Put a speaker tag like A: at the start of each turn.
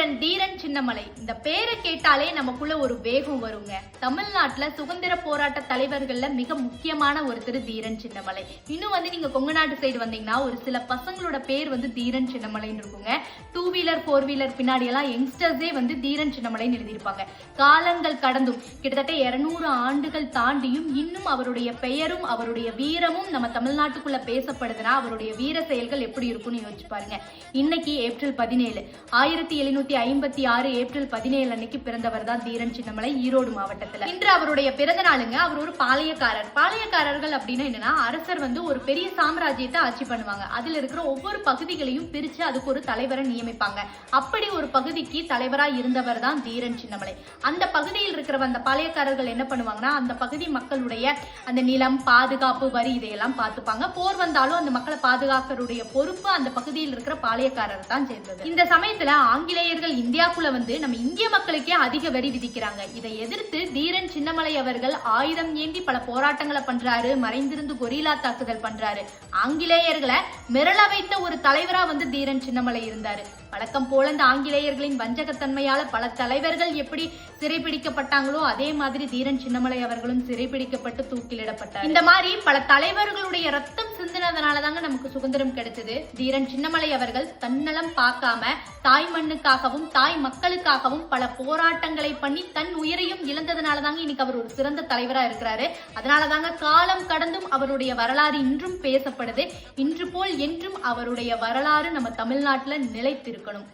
A: வீரன் தீரன் சின்னமலை. இந்த பேரை கேட்டாலே நமக்குள்ள ஒரு வேகம் வருங்க. தமிழ்நாட்டுல சுதந்திர போராட்ட தலைவர்கள்ல மிக முக்கியமான ஒருத்தர் தீரன் சின்னமலை. இன்னும் வந்து நீங்க கொங்கு நாட்டு சைடு வந்தீங்கன்னா ஒரு சில பசங்களோட பேர் வந்து தீரன் சின்னமலைன்னு இருக்குங்க. டூ வீலர் ஃபோர் வீலர் பின்னாடி எல்லாம் யங்ஸ்டர்ஸே வந்து தீரன் சின்னமலைன்னு எழுதியிருப்பாங்க. காலங்கள் கடந்தும் கிட்டத்தட்ட இருநூறு ஆண்டுகள் தாண்டியும் இன்னும் அவருடைய பெயரும் அவருடைய வீரமும் நம்ம தமிழ்நாட்டுக்குள்ள பேசப்படுதுன்னா அவருடைய வீர செயல்கள் எப்படி இருக்கும்னு யோசிச்சு பாருங்க. இன்னைக்கு ஏப்ரல் பதினேழு ஆயிரத்தி எழுநூத்தி ஐம்பத்தி ஆறு ஏப்ரல் பதினேழு அன்னைக்கு பிறந்தவர் தான் தீரன் சின்னமலை ஈரோடு மாவட்டத்துல. இன்று அவருடைய பிறந்த நாளுங்க. அவர் ஒரு பாளையக்காரர். பாளையக்காரர்கள் அப்படின்னா என்னன்னா அரசர் வந்து ஒரு பெரிய சாம்ராஜ்யத்தை ஆட்சி பண்ணுவாங்க. அதுல இருக்கிற ஒவ்வொரு பகுதிகளையும் பிரிச்சு அதுக்கு ஒரு தலைவரை நியமிப்பாங்க. அப்படி ஒரு பகுதிக்கு தலைவரா இருந்தவர் தான் தீரன் சின்னமலை. அந்த பகுதியில் இருக்கிற அந்த பாளையக்காரர்கள் என்ன பண்ணுவாங்கன்னா அந்த பகுதி மக்களுடைய அந்த நிலம் பாதுகாப்பு வரி இதையெல்லாம் பார்த்துப்பாங்க. போர் வந்தாலும் அந்த மக்களை பாதுகாக்கருடைய பொறுப்பு அந்த பகுதியில் இருக்கிற பாளையக்காரர் தான் சேர்ந்தது. இந்த சமயத்துல ஆங்கிலேயர் ஆங்கிலேயர்கள் இந்தியாக்குள்ள வந்து நம்ம இந்திய மக்களுக்கே அதிக வரி விதிக்கிறாங்க. இதை எதிர்த்து தீரன் சின்னமலை அவர்கள் ஆயுதம் ஏந்தி பல போராட்டங்களை பண்றாரு. மறைந்திருந்து கொரிலா தாக்குதல் பண்றாரு. ஆங்கிலேயர்களை மிரள வைத்த ஒரு தலைவரா வந்து தீரன் சின்னமலை இருந்தாரு. வழக்கம் போல இந்த ஆங்கிலேயர்களின் வஞ்சகத்தன்மையால பல தலைவர்கள் எப்படி சிறைபிடிக்கப்பட்டாங்களோ அதே மாதிரி தீரன் சின்னமலை அவர்களும் சிறைபிடிக்கப்பட்டு தூக்கிலிடப்பட்டார். இந்த மாதிரி பல தலைவர்களுடைய ரத்தம் சிந்தினதுனால தாங்க நமக்கு சுதந்திரம் கிடைச்சது. தீரன் சின்னமலை அவர்கள் தன்னலம் பார்க்காம தாய் மண்ணுக்காகவும் தாய் மக்களுக்காகவும் பல போராட்டங்களை பண்ணி தன் உயிரையும் இழந்ததுனால தாங்க இன்னைக்கு அவர் ஒரு சிறந்த தலைவரா இருக்கிறாரு. அதனால தாங்க காலம் கடந்தும் அவருடைய வரலாறு இன்றும் பேசப்படுது. இன்று போல் என்றும் அவருடைய வரலாறு நம்ம தமிழ்நாட்டில் நிலைத்திருக்கணும்.